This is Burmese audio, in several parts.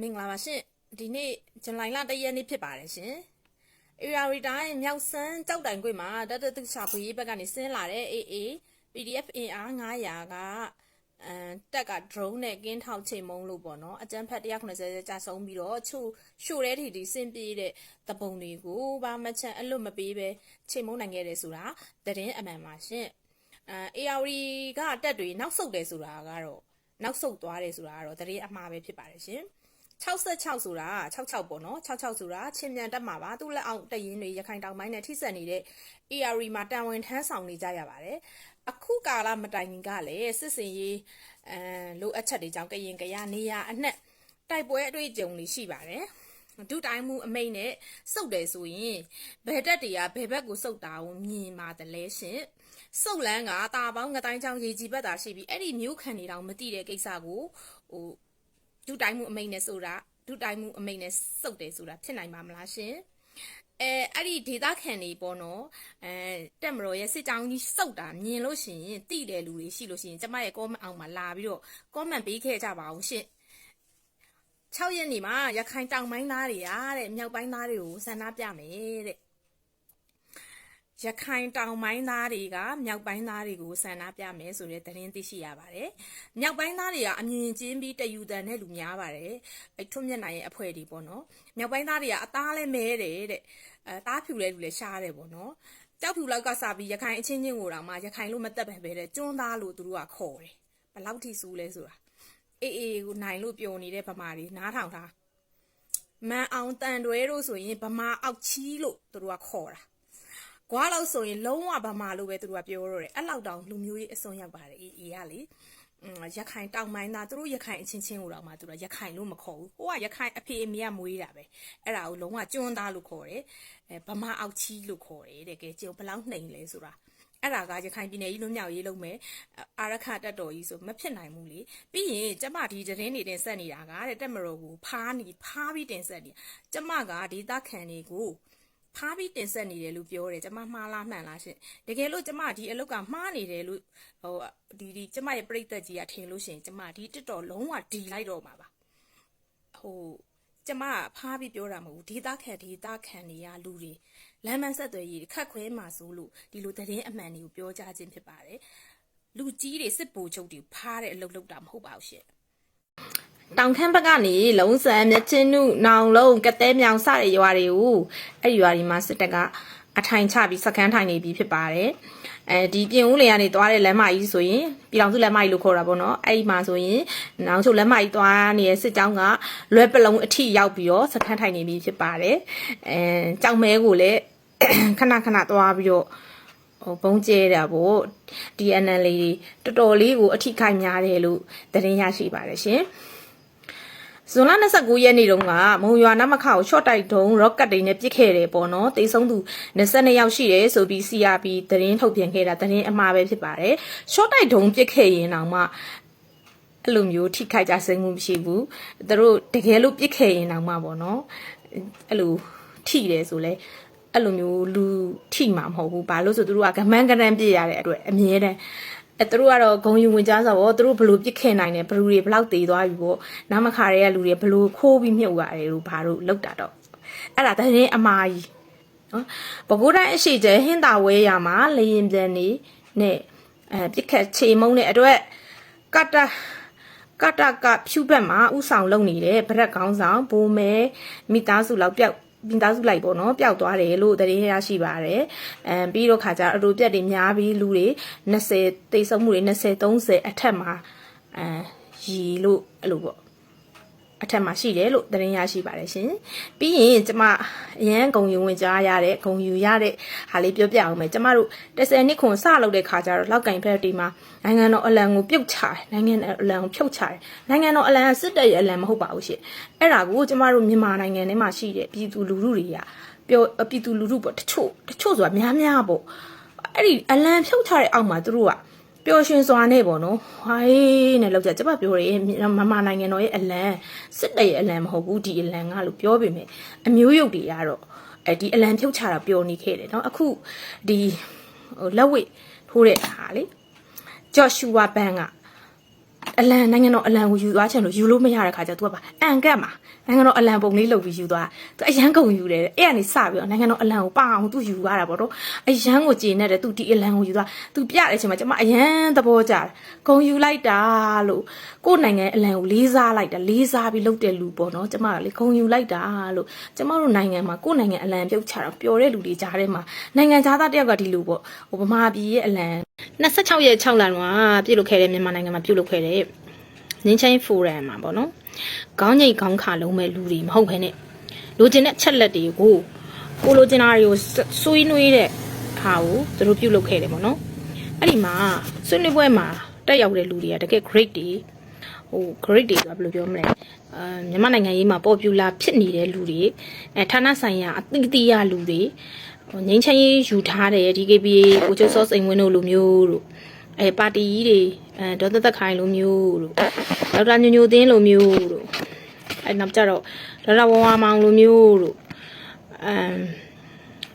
မင်္ဂလာပါရှင်ဒီနေ့ဇူလိုင်လ၁ရက်နေ့ဖြစ်ပါတယ်ရှင်အေရီယာရီတိုင်းမြောက်စမ်းကြောက်တိုင်ခွေမှာတတတုရှာဖွေရေးဘက်ကနေဆင်းလာတဲ့ AA PDF အင်အား900ကအဲတက်က drone နဲ့ကင်းထောက်ချိန်မုံလို့ပေါ့နော်အကြမ်းဖက်190ကြာဆုံးပြီးတော့ချို့ရှို့တဲ့ထီတီဆင်းပြေးတဲ့တပုံတွေကိုဘာမှချန်အလွတ်မပေးပဲချိန်မုံနိုင်ခဲ့တယ်ဆိုတာသတင်းအမှန်ပါရှင်အဲ ARD ကတက်တွေနောက်ဆုတ်တယ်ဆိုတာကတော့နောက်ဆုတ်သွားတယ်ဆိုတာကတော့သတင်းအမှားပဲဖြစ်ပါတယ်ရှင် 66ဆိုတာ66ပေါ့နော်66ဆိုတာချင်းမြန်တက်မှာပါသူ့လက်အောက်တရင်တွေရခိုင်တောင်ပိုင်းနဲ့ထိစပ်နေတဲ့ ARE မှာတန်ဝင်ထမ်းဆောင်နေကြရပါတယ်အခုကာလမတိုင်ခင်ကလည်းစစ်စင်ရေးအဲလိုအပ်ချက်တွေကြောင့်ကရင်ကရနေရအနှက်တိုက်ပွဲအတွေ့အကြုံတွေရှိပါတယ်ဒုတိုင်းမှုအမိတ်နဲ့စုတ်တယ်ဆိုရင်ဘယ်တက်တွေကဘယ်ဘက်ကိုစုတ်တာကိုမြင်ပါတယ်လဲရှင်စုတ်လန်းကတာပေါင်းငတိုင်းချောင်းရေကြီးဘက်တာရှိပြီးအဲ့ဒီမျိုးခံနေတောင်မသိတဲ့ကိစ္စကိုဟို ဒုတိုင်းမှုအမိတ်နဲ့ဆိုတာဒုတိုင်းမှုအမိတ်နဲ့စုတ်တယ်ဆိုတာဖြစ်နိုင်ပါမလားရှင်အဲအဲ့ဒီဒေတာခံနေပေါ့နော်အဲတက်မတော်ရဲ့စစ်ကြောင်းကြီးစုတ်တာမြင်လို့ရှိရင်တိတယ်လူတွေရှိလို့ရှိရင်ကျမရဲ့ comment အောက်မှာလာပြီးတော့ comment ပေးခဲ့ကြပါအောင်ရှင်6ရက်နေ့မှာရခိုင်တောင်ပိုင်းသားတွေရတဲ့မြောက်ပိုင်းသားတွေကိုဆန္ဒပြမယ်တဲ့ ရခိုင်တောင်ပိုင်းသားတွေကမြောက်ပိုင်းသားတွေကိုဆန္ဒပြမယ်ဆိုတဲ့သတင်းသိရှိရပါတယ်။မြောက်ပိုင်းသားတွေကအမြင်ကျင်းပြီးတယူတန်တဲ့လူများပါတယ်။အဲထွတ်မျက်နှာရဲ့အဖွဲ့တွေပေါ့နော်။မြောက်ပိုင်းသားတွေကအသားလဲမဲတယ်တဲ့။အဲသားဖြူလဲလူလဲရှားတယ်ပေါ့နော်။ကြောက်ဖြူလောက်ကစားပြီးရခိုင်အချင်းချင်းကိုတော့မှရခိုင်လို့မတက်ပဲပဲတဲ့ကျွန်းသားလို့သူတို့ကခေါ်တယ်။ဘယ်လောက်ထိစူးလဲဆိုတာ။အေးအေးကိုနိုင်လို့ပျော်နေတဲ့ဗမာတွေနားထောင်ထား။မန်အောင်တန်တွဲတို့ဆိုရင်ဗမာအောက်ချီလို့သူတို့ကခေါ်တာ။ ကွာလောက်ဆိုရင်လုံးဝဗမာလို့ပဲသူတို့ကပြောတော့တယ်အဲ့လောက်တောင်လူမျိုးရေးအစွန်းရောက်ပါတယ်အေးအေးကလေရခိုင်တောင်ပိုင်းသားသူတို့ရခိုင်အချင်းချင်းကိုတော့မှသူတို့ရခိုင်လို့မခေါ်ဘူးဟိုကရခိုင်အဖေအမေကမွေးတာပဲအဲ့ဒါကိုလုံးဝကျွန်းသားလို့ခေါ်တယ်အဲဗမာအောက်ချီလို့ခေါ်တယ်တဲ့ကဲကျုံဘလောက်နှိမ်လဲဆိုတာအဲ့ဒါကရခိုင်ပြည်နယ်ကြီးလုံးမြောက်ရေးလုံးမယ်အာရခတက်တော်ကြီးဆိုမဖြစ်နိုင်ဘူးလေပြီးရင်ကျမဒီသတင်းတွေတင်ဆက်နေတာကတဲ့တက်မတော်ကိုဖားနေဖားပြီးတင်ဆက်နေကျမကဒေတာခန်တွေကို ဖားပြီးတင်ဆက်နေတယ်လို့ပြောတယ်ကျမမှားလားမှန်လားရှင်တကယ်လို့ကျမဒီအလုတ်ကမှားနေတယ်လို့ဟိုဒီဒီကျမရဲ့ပြိသက်ကြီးကထင်လို့ရှင်ကျမဒီတက်တော်လုံးဝဒီလိုက်တော့မှာပါဟိုကျမဖားပြီးပြောတာမဟုတ်ဘူးဒေတာခံဒေတာခံနေရလူတွေလမ်းမဆက်သွယ်ရေးခက်ခွဲမှာဆိုလို့ဒီလိုသတင်းအမှန်တွေကိုပြောကြားခြင်းဖြစ်ပါတယ်လူကြီးတွေစစ်ဗိုလ်ချုပ်တွေဖားတဲ့အလုတ်လုတ်တာမဟုတ်ပါဘူးရှင် တောင်ခမ်းဘက်ကနေလုံးဆန်မြချင်းနုနောင်လုံးကတဲမြောင်စတဲ့ရွာတွေကိုအဲ့ဒီရွာတွေမှာစစ်တပ်ကအထိုင်ချပြီးစခန်းထိုင်နေပြီးဖြစ်ပါတယ်အဲဒီပြင်ဦးလင်ကနေသွားတဲ့လမ်းမကြီးဆိုရင်ပြည်တော်စုလမ်းမကြီးလို့ခေါ်တာပေါ့နော်အဲ့ဒီမှာဆိုရင်နောင်ချုပ်လမ်းမကြီးသွားနေတဲ့စစ်ကြောင်းကလွဲပလုံးအထိရောက်ပြီးတော့စခန်းထိုင်နေပြီးဖြစ်ပါတယ်အဲကြောင်မဲကိုလည်းခဏခဏသွားပြီးတော့ဟိုဘုံကျဲတာပေါ့ DNL လေးတော်တော်လေးကိုအထိခိုက်များတယ်လို့သတင်းရရှိပါတယ်ရှင် ဇွန်လ29ရက်နေ့တုန်းကမုံရွာနမခကို short တိုက်တုံး rocket တွေနဲ့ပစ်ခဲ့တယ်ပေါ့နော်တေဆုံးသူ22ယောက်ရှိတယ်ဆိုပြီး CRP သတင်းထုတ်ပြန်ခဲ့တာသတင်းအမှားပဲဖြစ်ပါတယ် short တိုက်တုံးပစ်ခဲ့ရင်တောင်မှအဲ့လိုမျိုးထိခိုက်ကြစိတ်မှုမရှိဘူးသူတို့တကယ်လို့ပစ်ခဲ့ရင်တောင်မှပေါ့နော်အဲ့လိုထိတယ်ဆိုလဲအဲ့လိုမျိုးလူထိမှာမဟုတ်ဘူးဘာလို့ဆိုသူတို့ကကမန်းကရန်ပြည့်ရတဲ့အတွက်အမြဲတမ်း အဲသူတို့ကတော့ဂုံယူဝင်ကြဆိုတော့သူတို့ဘလို့ပြစ်ခင်နိုင်တယ်ဘလူတွေဘလောက်သေးသွားပြီပေါ့နားမခါရဲကလူတွေဘလို့ခိုးပြီးမြုပ်ရတယ်လို့ဘာလို့လောက်တာတော့အဲ့ဒါတရင်အမားကြီးနော်ပကိုးတိုင်းအရှိကျဲဟင်းတာဝဲရမှာလေရင်ပြန်နေနဲ့အဲပြစ်ခတ်ချေမုံတဲ့အတွက်ကတကတကဖြူဘက်မှာဥဆောင်လုပ်နေတဲ့ဗရက်ကောင်းဆောင်ဘိုးမဲမိသားစုလောက်ပြောက် မိသားစုလိုက်ပေါ့နော်ပျောက်သွားတယ်လို့သတင်းရရှိပါတယ်အဲပြီးတော့ခါကျအတူပြက်တွေများပြီးလူတွေ20တိတ်ဆုံးမှုတွေ20 30အထက်မှာအဲရီလို့အဲ့လိုပေါ့ အထက်မှာရှိတယ်လို့သတင်းရရှိပါတယ်ရှင်ပြီးရင်ကျမအရန်ဂုံယူဝင်ကြားရတဲ့ဂုံယူရတဲ့ဟာလေးပြောပြအောင်မယ်ကျမတို့10နှစ်ခွန်စလုပ်တဲ့ခါကျတော့လောက်ကင်ဖက်တီမှာနိုင်ငံတော်အလံကိုပြုတ်ချတယ်နိုင်ငံတော်အလံကိုဖြုတ်ချတယ်နိုင်ငံတော်အလံစစ်တပ်ရဲ့အလံမဟုတ်ပါဘူးရှင်အဲ့ဒါကိုကျမတို့မြန်မာနိုင်ငံထဲမှာရှိတဲ့ပြည်သူလူထုတွေကပြောပြည်သူလူထုပေါ့တချို့တချို့ဆိုတာများများပေါ့အဲ့ဒီအလံဖြုတ်ချတဲ့အောက်မှာသူတို့က ပျော်ရွှင်စွာနဲ့ပေါ့နော်ဟိုင်းနဲ့လောက်ကြကျမပြောရဲမမနိုင်ငံတော်ရဲ့အလံစစ်တပ်ရဲ့အလံမဟုတ်ဘူးဒီအလံကလို့ပြောပေမဲ့အမျိုးရုပ်တွေကတော့အဲဒီအလံဖြုတ်ချတာပျော်နေခဲ့တယ်နော်အခုဒီဟိုလက်ဝိထိုးတဲ့ဟာလေဂျော့ရှူဝါဘန်က အလံနိုင်ငံတော်အလံကိုယူသွားချင်လို့ယူလို့မရတဲ့ခါကျသူကပါအန်ကက်မှာနိုင်ငံတော်အလံပုံလေးလုပ်ပြီးယူသွားသူအရန်ကုန်ယူတယ်အဲ့ကနေစပြီးတော့နိုင်ငံတော်အလံကိုပါအောင်သူယူရတာပေါ့တော့အရန်ကိုကျေနေတယ်သူဒီအလံကိုယူသွားသူပြတဲ့အချိန်မှာကျွန်မအရန်သဘောကျတယ်ဂုံယူလိုက်တာလို့ကို့နိုင်ငံအလံကိုလေးစားလိုက်တာလေးစားပြီးလုပ်တဲ့လူပေါ့နော်ကျွန်မကလေဂုံယူလိုက်တာလို့ကျွန်မတို့နိုင်ငံမှာကို့နိုင်ငံအလံပြုတ်ချတာပျော်တဲ့လူတွေကြားထဲမှာနိုင်ငံသားတယောက်ကဒီလူပေါ့ဟိုဗမာပြည်ရဲ့အလံ26ရက်6လမှာပြုတ်လုပ်ခဲ့တဲ့မြန်မာနိုင်ငံမှာပြုတ်လုပ်ခဲ့တဲ့ ငင်းချင်းဖိုရမ်မှာပေါ့နော်ခေါင်းငိတ်ခေါင်းခါလုံးမဲ့လူတွေမဟုတ်ဘဲနဲ့လိုချင်တဲ့ချက်လက်တွေကိုကိုလိုချင်တာတွေကိုဆွေးနွေးတဲ့ဟာကိုသူတို့ပြုတ်လုပ်ခဲ့တယ်ပေါ့နော်အဲ့ဒီမှာဆွေးနွေးပွဲမှာတက်ရောက်တဲ့လူတွေကတကယ် great တွေဟို great တွေဆိုတာဘယ်လိုပြောမလဲအာမြန်မာနိုင်ငံရေးမှာ popular ဖြစ်နေတဲ့လူတွေအဲဌာနဆိုင်ရာအသိအသိရလူတွေဟိုငင်းချင်းရေးယူထားတဲ့ DKBA ကိုကျစောစိန်ဝင်းတို့လိုမျိုးတို့အဲပါတီကြီးတွေ အဲဒေါ်သက်သက်ခိုင်လိုမျိုးတို့ဒေါက်တာညိုညိုသင်းလိုမျိုးတို့အဲနောက်ကြတော့ဒေါက်တာဝဝမောင်လိုမျိုးတို့အမ်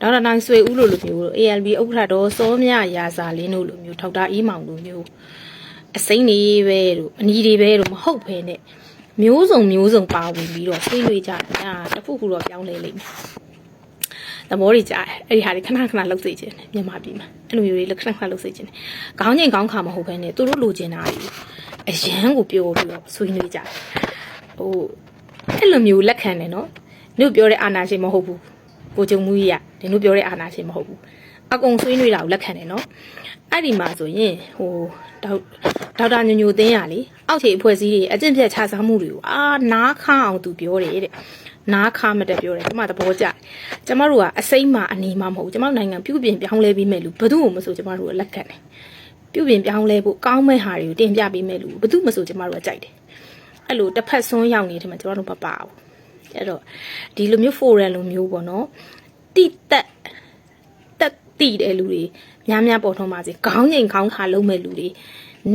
ဒေါက်တာနိုင်ဆွေဦးလိုလိုမျိုးတို့ ALB ဥက္ကဋ္ဌတော်စောမြရာဇာလင်းတို့လိုမျိုးထောက်တာအေးမောင်လိုမျိုးအစိမ့်နေပဲတို့အနီတွေပဲတို့မဟုတ်ဘဲနဲ့မျိုးစုံမျိုးစုံပါဝင်ပြီးတော့ဆွေးနွေးကြတာတခုခုတော့ပြောင်းလဲလိမ့်မယ် သဘောတွေကြားတယ်အဲ့ဒီဟာတွေခဏခဏလှုပ်စေခြင်းတယ်မြန်မာပြည်မှာအဲ့လိုမျိုးတွေခဏခဏလှုပ်စေခြင်းတယ်ခေါင်းငိမ်ခေါင်းခါမဟုတ်ဘဲနဲ့သူတို့လိုချင်တာတွေအရန်ကိုပြောပြီးတော့ဆွေးနွေးကြတယ်ဟိုအဲ့လိုမျိုးလက်ခံတယ်နော်တို့ပြောတဲ့အာနာရှင်မဟုတ်ဘူးကိုကြုံမှုကြီးကဒီတို့ပြောတဲ့အာနာရှင်မဟုတ်ဘူးအကုန်ဆွေးနွေးတာကိုလက်ခံတယ်နော်အဲ့ဒီမှာဆိုရင်ဟိုဒေါက်ဒေါက်တာညိုညိုသင်းရလေအောက်ခြေအဖွဲ့အစည်းတွေအကျင့်ပြတ်ခြားစားမှုတွေကိုအာနားခါအောင်သူပြောတယ်တဲ့ နားခါမတက်ပြောတယ်ကျမသဘောကျတယ်ကျမတို့ကအစိမ့်မှအနေမှမဟုတ်ဘူးကျမတို့နိုင်ငံပြုပြင်ပြောင်းလဲပြီးမဲ့လူဘယ်သူမှမဆိုကျမတို့ကလက်ခံတယ်ပြုပြင်ပြောင်းလဲဖို့ကောင်းမဲ့ဟာတွေကိုတင်ပြပေးမဲ့လူဘယ်သူမှမဆိုကျမတို့ကကြိုက်တယ်အဲ့လိုတစ်ဖက်ဆွန်းရောက်နေတယ်မှာကျမတို့မပါဘူးအဲ့တော့ဒီလိုမျိုး forum လိုမျိုးပေါ့နော်တိတက်တက်တိတဲ့လူတွေများများပေါ်ထွန်းပါစေခေါင်းငိမ်ခေါင်းခါလုံးမဲ့လူတွေ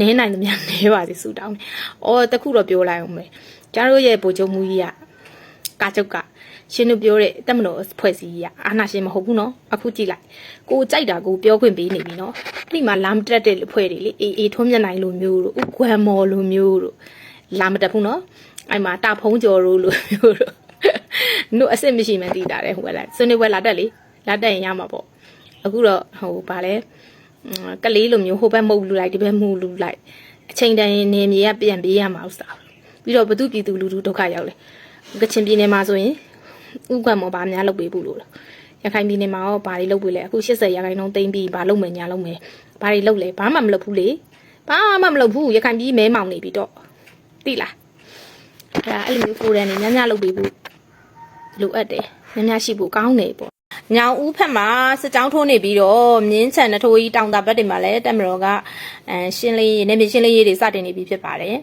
နဲနိုင်သမျှနဲပါစေဆူတောင်းတယ်။အော်တခုတော့ပြောလိုက်အောင်မယ်။ကျားတို့ရဲ့ဗိုလ်ချုပ်မှုကြီးက ကာချုပ်ကရှင်တို့ပြောတဲ့တက်မတော်ဖွဲ့စည်းကြီးကအာနာရှင်မဟုတ်ဘူးနော်။အခုကြည့်လိုက်။ကိုကြိုက်တာကိုပြောခွင့်ပေးနေပြီနော်။အဲ့ဒီမှာလာမတက်တဲ့ဖွဲ့တွေလေအေးအေးထွန်းမြတ်နိုင်လိုမျိုးတို့ဥကွမ်မော်လိုမျိုးတို့လာမတက်ဘူးနော်။အဲ့မှာတာဖုံးကျော်တို့လိုမျိုးတို့တို့အစ်စ်မရှိမှန်းသိတာတဲ့ဟိုကလာဆွနေပွဲလာတက်လေလာတက်ရင်ရမှာပေါ့အခုတော့ဟိုဗာလဲကလေးလိုမျိုးဟိုဘက်မုတ်လူလိုက်ဒီဘက်မုတ်လူလိုက်အချိန်တန်ရင်နေမြေကပြန်ပြေးရမှာဥစ္စာပြီးတော့ဘသူပြည်သူလူထုဒုက္ခရောက်လေ ကချင်ပြည်နယ်မှာဆိုရင်ဥက္ကမောဘာများလုပ်ပေးဖို့လို့ရခိုင်ပြည်နယ်မှာရောဘာတွေလုပ်ပေးလဲအခု80ရာခိုင်နှုန်းတိမ့်ပြီးဘာလုပ်မယ်ညာလုပ်မယ်ဘာတွေလုပ်လဲဘာမှမလုပ်ဘူးလေဘာမှမလုပ်ဘူးရခိုင်ပြည်မဲမောင်နေပြီတော့သိလားအဲ့ဒါအဲ့လိုမျိုးဖိုရန်နေများများလုပ်ပေးဖို့လိုအပ်တယ်များများရှိဖို့ကောင်းတယ်ပေါ့ညောင်ဦးဖက်မှာစစ်ကြောင်းထိုးနေပြီးတော့မြင်းချန်နထိုးကြီးတောင်တာဘက်တွေမှာလည်းတက်မတော်ကအဲရှင်းလေးနေမြေရှင်းလေးရေးတွေစတင်နေပြီဖြစ်ပါတယ်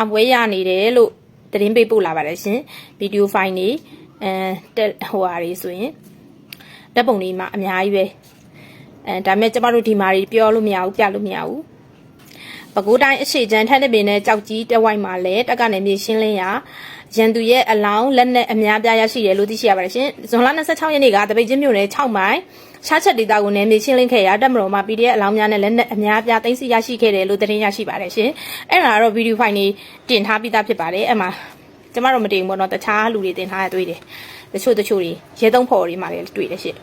အပွဲရနေတယ်လို့ သတင်းပေးပို့လာပါတယ်ရှင်ဗီဒီယိုဖိုင်တွေအဲတက်ဟိုဟာတွေဆိုရင်တက်ပုံလေးမှာအများကြီးပဲအဲဒါပေမဲ့ကျမတို့ဒီမှာတွေပြောလို့မရဘူးပြလို့မရဘူးပဲခူးတိုင်းအရှိချမ်းထက်တဲ့ပင်နဲ့ကြောက်ကြီးတဝိုက်မှာလည်းတက်ကနေမြေရှင်းလင်းရာရန်သူရဲ့အလောင်းလက်နဲ့အများပြားရရှိတယ်လို့သိရှိရပါတယ်ရှင်ဇွန်လ26ရက်နေ့ကတပိတ်ချင်းမြို့နယ်6မိုင် ရှားချက်ဒေတာကိုနယ်မြေရှင်းလင်းခဲ့ရာတက်မတော်မှာ PDF အလောင်းများနဲ့လက်နဲ့အများပြားသိမ်းဆည်းရရှိခဲ့တယ်လို့သတင်းရရှိပါတယ်ရှင်အဲ့ဒါကတော့ဗီဒီယိုဖိုင်လေးတင်ထားပြီးသားဖြစ်ပါတယ်အဲ့မှာကျမတို့မတင်ဘူးပေါ့နော်တခြားလူတွေတင်ထားရတွေ့တယ်တချို့တချို့တွေရဲသုံးဖော်တွေမှာလည်းတွေ့တယ်ရှင်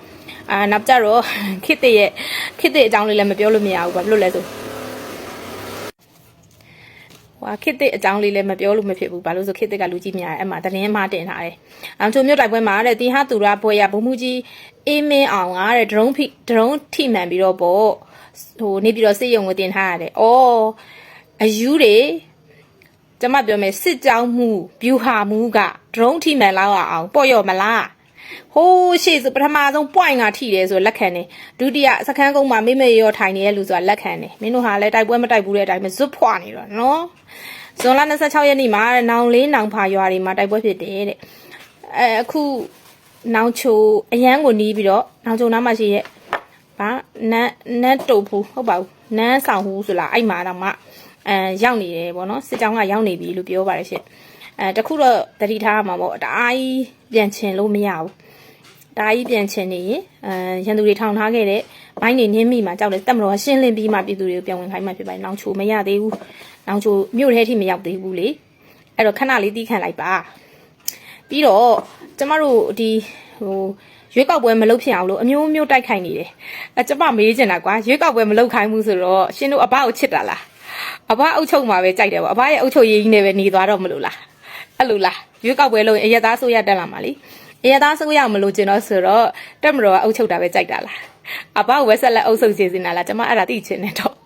အာနောက်ကြတော့ခစ်တဲ့ရဲ့ခစ်တဲ့အကြောင်းလေးလည်းမပြောလို့မရဘူးဘာဖြစ်လို့လဲဆိုဟွာခစ်တဲ့အကြောင်းလေးလည်းမပြောလို့မဖြစ်ဘူးဘာလို့ဆိုခစ်တဲ့ကလူကြီးများအဲ့မှာသတင်းမှတင်ထားတယ်။အောင်ချုံမြို့တိုက်ပွဲမှာတဲ့တီဟာသူရဘွဲရဘုံမှုကြီး အေးမင်းအောင်ကတဲ့ဒရုန်းဖိဒရုန်းထိမှန်ပြီးတော့ပေါ့ဟိုနေပြီးတော့စစ်ရုံကိုတင်ထားရတယ်။အော်အယူတွေကျမပြောမယ်စစ်ကြောင်းမှုဘျူဟာမှုကဒရုန်းထိမှန်လောက်အောင်ပေါ့ရော့မလား။ဟိုးရှေ့ဆိုပထမဆုံး point ကထိတယ်ဆိုလက်ခံတယ်ဒုတိယစခန်းကုန်းမှာမိမေရောထိုင်နေတဲ့လူဆိုတာလက်ခံတယ်မင်းတို့ဟာလည်းတိုက်ပွဲမတိုက်ဘူးတဲ့အတိုင်းပဲဇွတ်ဖွာနေတော့နော်ဇွန်လ26ရက်နေ့မှာနောင်လေးနောင်ဖာရွာတွေမှာတိုက်ပွဲဖြစ်တယ်တဲ့အဲအခု နောင်ချိုအရန်ကိုနီးပြီးတော့နောင်ချိုနားမှာရှိရဲ့ဘာနန်းနန်းတုတ်ဘူးဟုတ်ပါဘူးနန်းဆောင်ဘူးဆိုလားအဲ့မှာတော့မှအဲရောက်နေတယ်ပေါ့နော်စစ်ကြောင်းကရောက်နေပြီလို့ပြောပါတယ်ရှင့်အဲတခုတော့တတိထားမှာပေါ့တအားကြီးပြန်ချင်လို့မရဘူးတအားကြီးပြန်ချင်နေရင်အဲရန်သူတွေထောင်ထားခဲ့တဲ့ဘိုင်းနေနင်းမိမှာကြောက်တယ်တက်မတော်ရှင်းလင်းပြီးမှပြည်သူတွေကိုပြန်ဝင်ခိုင်းမှဖြစ်ပါတယ်။နောင်ချိုမရသေးဘူးနောင်ချိုမြို့ထဲထိမရောက်သေးဘူးလေအဲ့တော့ခဏလေးတီးခံလိုက်ပါ ပြီးတော့ကျမတို့ဒီဟိုရွေးကောက်ပွဲမလုပ်ဖြစ်အောင်လို့အမျိုးမျိုးတိုက်ခိုက်နေတယ်အဲကျမမေးချင်တာကွာရွေးကောက်ပွဲမလုပ်ခိုင်းဘူးဆိုတော့ရှင်တို့အဘကိုချစ်တာလားအဘအုပ်ချုပ်မှာပဲကြိုက်တယ်ပေါ့အဘရဲ့အုပ်ချုပ်ရေးကြီးနဲ့ပဲနေသွားတော့မလို့လားအဲ့လိုလားရွေးကောက်ပွဲလုပ်ရင်အရက်သားဆိုရတက်လာမှာလေအရက်သားဆိုရမလို့ကျင်တော့ဆိုတော့တက်မတော်ကအုပ်ချုပ်တာပဲကြိုက်တာလားအဘကိုဝက်ဆက်လက်အုပ်ချုပ်စီစင်တာလားကျမအဲ့ဒါသိချင်တယ်တော့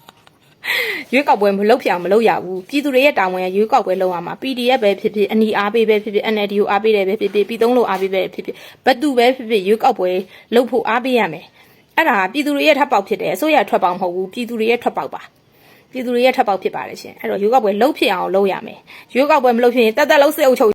ရွေးကောက်ပွဲမလုပ်ပြအောင်မလုပ်ရဘူးပြည်သူတွေရဲ့တာဝန်ကရွေးကောက်ပွဲလုပ်ရမှာ PDF ပဲဖြစ်ဖြစ်အနီအားပေးပဲဖြစ်ဖြစ် NLD ကိုအားပေးတယ်ပဲဖြစ်ဖြစ်ပြည်သုံးလို့အားပေးပဲဖြစ်ဖြစ်ဘတ်သူပဲဖြစ်ဖြစ်ရွေးကောက်ပွဲလုပ်ဖို့အားပေးရမယ်အဲ့ဒါပြည်သူတွေရဲ့ထပ်ပေါက်ဖြစ်တယ်အစိုးရထွက်ပေါက်မဟုတ်ဘူးပြည်သူတွေရဲ့ထွက်ပေါက်ပါပြည်သူတွေရဲ့ထပ်ပေါက်ဖြစ်ပါတယ်ရှင်အဲ့တော့ရွေးကောက်ပွဲလုပ်ဖြစ်အောင်လုပ်ရမယ်ရွေးကောက်ပွဲမလုပ်ဖြစ်ရင်တက်တက်လုံးစစ်အုပ်ချုပ်